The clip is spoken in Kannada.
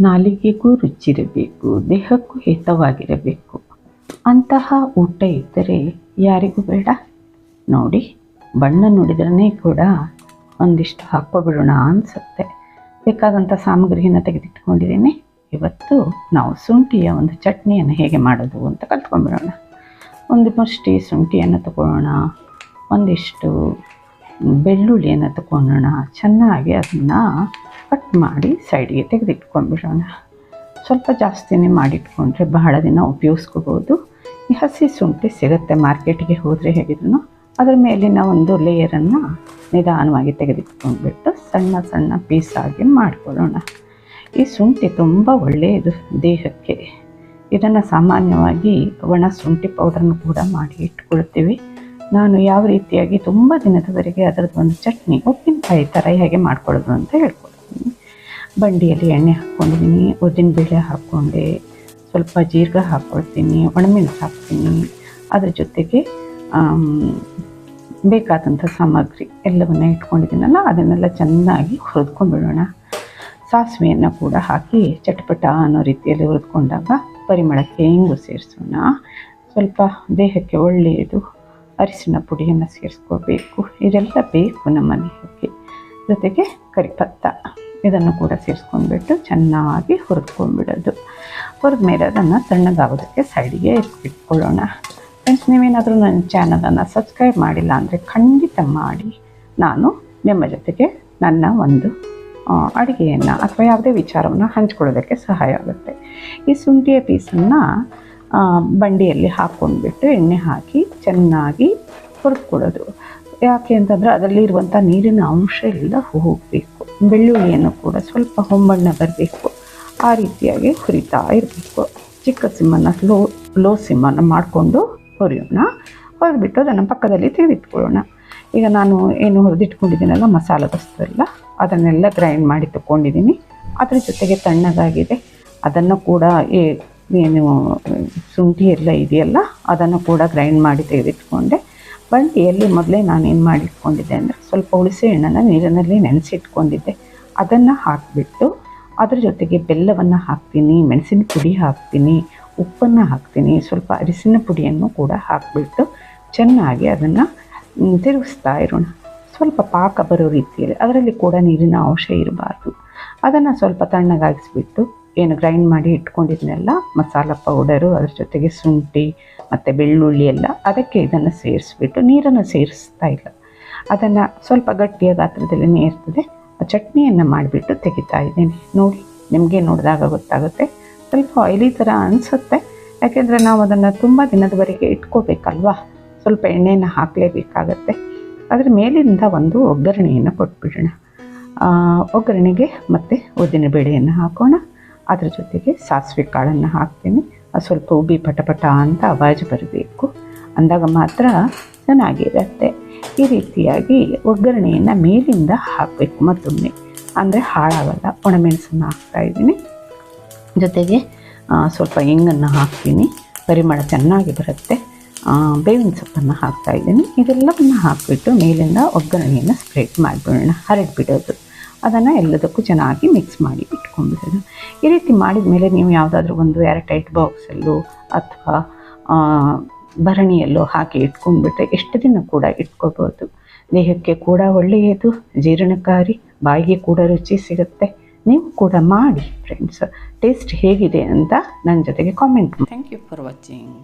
ನಾಲಿಗೆಗೂ ರುಚಿರಬೇಕು ದೇಹಕ್ಕೂ ಹಿತವಾಗಿರಬೇಕು. ಅಂತಹ ಊಟ ಇದ್ದರೆ ಯಾರಿಗೂ ಬೇಡ. ನೋಡಿ, ಬಣ್ಣ ನೋಡಿದ್ರೇ ಕೂಡ ಒಂದಿಷ್ಟು ಹಾಕ್ಕೊಬಿಡೋಣ ಅನಿಸುತ್ತೆ. ಬೇಕಾದಂಥ ಸಾಮಗ್ರಿಯನ್ನು ತೆಗೆದಿಟ್ಕೊಂಡಿದ್ದೀನಿ. ಇವತ್ತು ನಾವು ಶುಂಠಿಯ ಒಂದು ಚಟ್ನಿಯನ್ನು ಹೇಗೆ ಮಾಡೋದು ಅಂತ ಕಲ್ತ್ಕೊಂಡ್ಬಿಡೋಣ ಒಂದು ಮುಷ್ಟಿ ಶುಂಠಿಯನ್ನು ತಗೊಳ್ಳೋಣ. ಒಂದಿಷ್ಟು ಬೆಳ್ಳುಳ್ಳಿಯನ್ನು ತಗೊಳ್ಳೋಣ. ಚೆನ್ನಾಗಿ ಅದನ್ನು ಕಟ್ ಮಾಡಿ ಸೈಡ್ಗೆ ತೆಗೆದಿಟ್ಕೊಂಡ್ಬಿಡೋಣ. ಸ್ವಲ್ಪ ಜಾಸ್ತಿನೇ ಮಾಡಿಟ್ಕೊಂಡ್ರೆ ಬಹಳ ದಿನ ಉಪಯೋಗಿಸ್ಕೋಬೋದು. ಈ ಹಸಿ ಶುಂಠಿ ಸಿಗುತ್ತೆ ಮಾರ್ಕೆಟ್ಗೆ ಹೋದರೆ ಹೇಗಿದ್ರು ಅದರ ಮೇಲಿನ ಒಂದು ಲೇಯರನ್ನು ನಿಧಾನವಾಗಿ ತೆಗೆದಿಟ್ಕೊಂಡ್ಬಿಟ್ಟು ಸಣ್ಣ ಸಣ್ಣ ಪೀಸಾಗಿ ಮಾಡ್ಕೊಳ್ಳೋಣ. ಈ ಶುಂಠಿ ತುಂಬ ಒಳ್ಳೆಯದು ದೇಹಕ್ಕೆ. ಇದನ್ನು ಸಾಮಾನ್ಯವಾಗಿ ಒಣ ಶುಂಠಿ ಪೌಡರ್ನು ಕೂಡ ಮಾಡಿ ಇಟ್ಕೊಳ್ತೀವಿ. ನಾನು ಯಾವ ರೀತಿಯಾಗಿ ತುಂಬ ದಿನದವರೆಗೆ ಅದರದ್ದು ಒಂದು ಚಟ್ನಿ ಉಪ್ಪಿನಕಾಯಿ ಥರ ಹೇಗೆ ಮಾಡ್ಕೊಳ್ಳೋದು ಅಂತ ಹೇಳ್ಕೊಡ್ತೀನಿ. ಬಂಡಿಯಲ್ಲಿ ಎಣ್ಣೆ ಹಾಕ್ಕೊಂಡಿದ್ದೀನಿ ಉದ್ದಿನ ಬೇಳೆ ಹಾಕ್ಕೊಂಡೆ, ಸ್ವಲ್ಪ ಜೀರಿಗೆ ಹಾಕ್ಕೊಳ್ತೀನಿ, ಒಣಮೆಣಸು ಹಾಕ್ತೀನಿ. ಅದ್ರ ಜೊತೆಗೆ ಬೇಕಾದಂಥ ಸಾಮಗ್ರಿ ಎಲ್ಲವನ್ನ ಇಟ್ಕೊಂಡಿದ್ದೀನಲ್ಲ, ಅದನ್ನೆಲ್ಲ ಚೆನ್ನಾಗಿ ಹುರಿದ್ಕೊಂಡ್ಬಿಡೋಣ. ಸಾಸಿವೆಯನ್ನು ಕೂಡ ಹಾಕಿ ಚಟಪಟ ಅನ್ನೋ ರೀತಿಯಲ್ಲಿ ಹುರಿದ್ಕೊಂಡಾಗ ಪರಿಮಳಕ್ಕೆ ಹಿಂಗು ಸೇರಿಸೋಣ. ಸ್ವಲ್ಪ ದೇಹಕ್ಕೆ ಒಳ್ಳೆಯದು ಅರಿಶಿನ ಪುಡಿಯನ್ನು ಸೇರಿಸ್ಕೋಬೇಕು. ಇದೆಲ್ಲ ಬೇಕು ನಮ್ಮ ದೇಹಕ್ಕೆ. ಜೊತೆಗೆ ಕರಿಪತ್ತ ಇದನ್ನು ಕೂಡ ಸೇರಿಸ್ಕೊಂಡ್ಬಿಟ್ಟು ಚೆನ್ನಾಗಿ ಹುರಿದ್ಕೊಂಡ್ಬಿಡೋದು. ಹುರಿದ ಮೇಲೆ ಅದನ್ನು ತಣ್ಣಗಾಗೋದಕ್ಕೆ ಸೈಡಿಗೆ ಇಟ್ಕೊಳ್ಳೋಣ ಫ್ರೆಂಡ್ಸ್ ನೀವೇನಾದರೂ ನನ್ನ ಚಾನಲನ್ನು ಸಬ್ಸ್ಕ್ರೈಬ್ ಮಾಡಿಲ್ಲ ಅಂದರೆ ಖಂಡಿತ ಮಾಡಿ. ನಾನು ನಿಮ್ಮ ಜೊತೆಗೆ ನನ್ನ ಒಂದು ಅಡುಗೆಯನ್ನು ಅಥವಾ ಯಾವುದೇ ವಿಚಾರವನ್ನು ಹಂಚ್ಕೊಳ್ಳೋದಕ್ಕೆ ಸಹಾಯ ಆಗುತ್ತೆ. ಈ ಶುಂಠಿಯ ಪೀಸನ್ನು ಬಂಡಿಯಲ್ಲಿ ಹಾಕ್ಕೊಂಡ್ಬಿಟ್ಟು ಎಣ್ಣೆ ಹಾಕಿ ಚೆನ್ನಾಗಿ ಹುರಿದ್ಕೊಳ್ಳೋದು. ಯಾಕೆ ಅಂತಂದರೆ ಅದರಲ್ಲಿರುವಂಥ ನೀರಿನ ಅಂಶ ಎಲ್ಲ ಹೋಗಬೇಕು. ಬೆಳ್ಳುಳ್ಳಿಯನ್ನು ಕೂಡ ಸ್ವಲ್ಪ ಹೊಂಬಣ್ಣ ಬರಬೇಕು. ಆ ರೀತಿಯಾಗಿ ಹುರಿತಾ ಇರಬೇಕು. ಚಿಕ್ಕ ಸಿಮ್ಮನ್ನು ಲೋ ಲೋ ಸಿಮ್ಮನ್ನು ಮಾಡಿಕೊಂಡು ಹುರಿಯೋಣ. ಹುರಿದ್ಬಿಟ್ಟು ಅದನ್ನು ಪಕ್ಕದಲ್ಲಿ ತೆಗೆದಿಟ್ಕೊಳ್ಳೋಣ. ಈಗ ನಾನು ಏನು ಹುರಿದಿಟ್ಕೊಂಡಿದ್ದೀನಲ್ಲ, ಮಸಾಲೆ ವಸ್ತು ಎಲ್ಲ, ಅದನ್ನೆಲ್ಲ ಗ್ರೈಂಡ್ ಮಾಡಿ ತಗೊಂಡಿದ್ದೀನಿ ಅದರ ಜೊತೆಗೆ ತಣ್ಣಗಾಗಿದೆ. ಅದನ್ನು ಕೂಡ ಏನು ಶುಂಠಿ ಎಲ್ಲ ಇದೆಯಲ್ಲ, ಅದನ್ನು ಕೂಡ ಗ್ರೈಂಡ್ ಮಾಡಿ ತೆಗೆದಿಟ್ಕೊಂಡೆ. ಬಂಡಿಯಲ್ಲಿ ಮೊದಲೇ ನಾನೇನು ಮಾಡಿಟ್ಕೊಂಡಿದ್ದೆ ಅಂದರೆ ಸ್ವಲ್ಪ ಹುಣಸೆ ಹಣ್ಣನ್ನು ನೀರಿನಲ್ಲಿ ನೆನೆಸಿಟ್ಕೊಂಡಿದ್ದೆ. ಅದನ್ನು ಹಾಕಿಬಿಟ್ಟು ಅದರ ಜೊತೆಗೆ ಬೆಲ್ಲವನ್ನು ಹಾಕ್ತೀನಿ, ಮೆಣಸಿನ ಪುಡಿ ಹಾಕ್ತೀನಿ, ಉಪ್ಪನ್ನು ಹಾಕ್ತೀನಿ, ಸ್ವಲ್ಪ ಅರಿಸಿನ ಪುಡಿಯನ್ನು ಕೂಡ ಹಾಕಿಬಿಟ್ಟು ಚೆನ್ನಾಗಿ ಅದನ್ನು ತಿರುಗಿಸ್ತಾ ಇರೋಣ. ಸ್ವಲ್ಪ ಪಾಕ ಬರೋ ರೀತಿಯಲ್ಲಿ, ಅದರಲ್ಲಿ ಕೂಡ ನೀರಿನ ಅಂಶ ಇರಬಾರ್ದು. ಅದನ್ನು ಸ್ವಲ್ಪ ತಣ್ಣಗಾಗಿಸ್ಬಿಟ್ಟು ಏನು ಗ್ರೈಂಡ್ ಮಾಡಿ ಇಟ್ಕೊಂಡಿದ್ನೆಲ್ಲ, ಮಸಾಲ ಪೌಡರು ಅದ್ರ ಜೊತೆಗೆ ಶುಂಠಿ ಮತ್ತು ಬೆಳ್ಳುಳ್ಳಿ ಎಲ್ಲ, ಅದಕ್ಕೆ ಇದನ್ನು ಸೇರಿಸ್ಬಿಟ್ಟು ನೀರನ್ನು ಸೇರಿಸ್ತಾ ಇಲ್ಲ. ಅದನ್ನು ಸ್ವಲ್ಪ ಗಟ್ಟಿಯ ಗಾತ್ರದಲ್ಲಿ ಇರ್ತದೆ ಚಟ್ನಿಯನ್ನು ಮಾಡಿಬಿಟ್ಟು ತೆಗಿತಾ ಇದ್ದೀನಿ. ನೋಡಿ, ನಿಮಗೆ ನೋಡಿದಾಗ ಗೊತ್ತಾಗುತ್ತೆ. ಸ್ವಲ್ಪ ಆಯಿಲಿ ಥರ ಅನಿಸುತ್ತೆ. ಯಾಕೆಂದರೆ ನಾವು ಅದನ್ನು ತುಂಬ ದಿನದವರೆಗೆ ಇಟ್ಕೋಬೇಕಲ್ವಾ? ಸ್ವಲ್ಪ ಎಣ್ಣೆಯನ್ನು ಹಾಕಲೇಬೇಕಾಗತ್ತೆ. ಅದರ ಮೇಲಿಂದ ಒಂದು ಒಗ್ಗರಣೆಯನ್ನು ಕೊಟ್ಬಿಡೋಣ. ಒಗ್ಗರಣೆಗೆ ಮತ್ತು ಉದ್ದಿನ ಬೇಳೆಯನ್ನು ಹಾಕೋಣ. ಅದ್ರ ಜೊತೆಗೆ ಸಾಸಿವೆ ಕಾಳನ್ನು ಹಾಕ್ತೀನಿ. ಅದು ಸ್ವಲ್ಪ ಉಬ್ಬಿ ಪಟಪಟ ಅಂತ ಅವಾಜ್ ಬರಬೇಕು. ಅಂದಾಗ ಮಾತ್ರ ಚೆನ್ನಾಗಿರುತ್ತೆ. ಈ ರೀತಿಯಾಗಿ ಒಗ್ಗರಣೆಯನ್ನು ಮೇಲಿಂದ ಹಾಕಬೇಕು ಮತ್ತೊಮ್ಮೆ. ಅಂದರೆ ಹಾಳಾಗಲ್ಲ. ಒಣಮೆಣಸನ್ನು ಹಾಕ್ತಾ ಇದ್ದೀನಿ. ಜೊತೆಗೆ ಸ್ವಲ್ಪ ಹೆಂಗನ್ನು ಹಾಕ್ತೀನಿ. ಪರಿಮಳ ಚೆನ್ನಾಗಿ ಬರುತ್ತೆ. ಬೇವಿನ ಸೊಪ್ಪನ್ನು ಹಾಕ್ತಾ ಇದ್ದೀನಿ. ಇದೆಲ್ಲವನ್ನು ಹಾಕಿಬಿಟ್ಟು ಮೇಲಿಂದ ಒಗ್ಗರಣೆಯನ್ನು ಸ್ಪ್ರೆಡ್ ಮಾಡಿಬಿಡೋಣ. ಹರಡ್ಬಿಡೋದು. ಅದನ್ನು ಎಲ್ಲದಕ್ಕೂ ಚೆನ್ನಾಗಿ ಮಿಕ್ಸ್ ಮಾಡಿ ಇಟ್ಕೊಂಡ್ಬಿಡೋದು ಈ ರೀತಿ ಮಾಡಿದ ಮೇಲೆ ನೀವು ಯಾವುದಾದ್ರೂ ಒಂದು ಏರ್ಟೈಟ್ ಬಾಕ್ಸಲ್ಲೋ ಅಥವಾ ಭರಣಿಯಲ್ಲೋ ಹಾಕಿ ಇಟ್ಕೊಂಡ್ಬಿಟ್ರೆ ಎಷ್ಟು ದಿನ ಕೂಡ ಇಟ್ಕೋಬೋದು ದೇಹಕ್ಕೆ ಕೂಡ ಒಳ್ಳೆಯದು, ಜೀರ್ಣಕಾರಿ, ಬಾಯಿಗೆ ಕೂಡ ರುಚಿ ಸಿಗುತ್ತೆ. ನೀವು ಕೂಡ ಮಾಡಿ ಫ್ರೆಂಡ್ಸ್ ಟೇಸ್ಟ್ ಹೇಗಿದೆ ಅಂತ ನನ್ನ ಜೊತೆಗೆ comment thank you for watching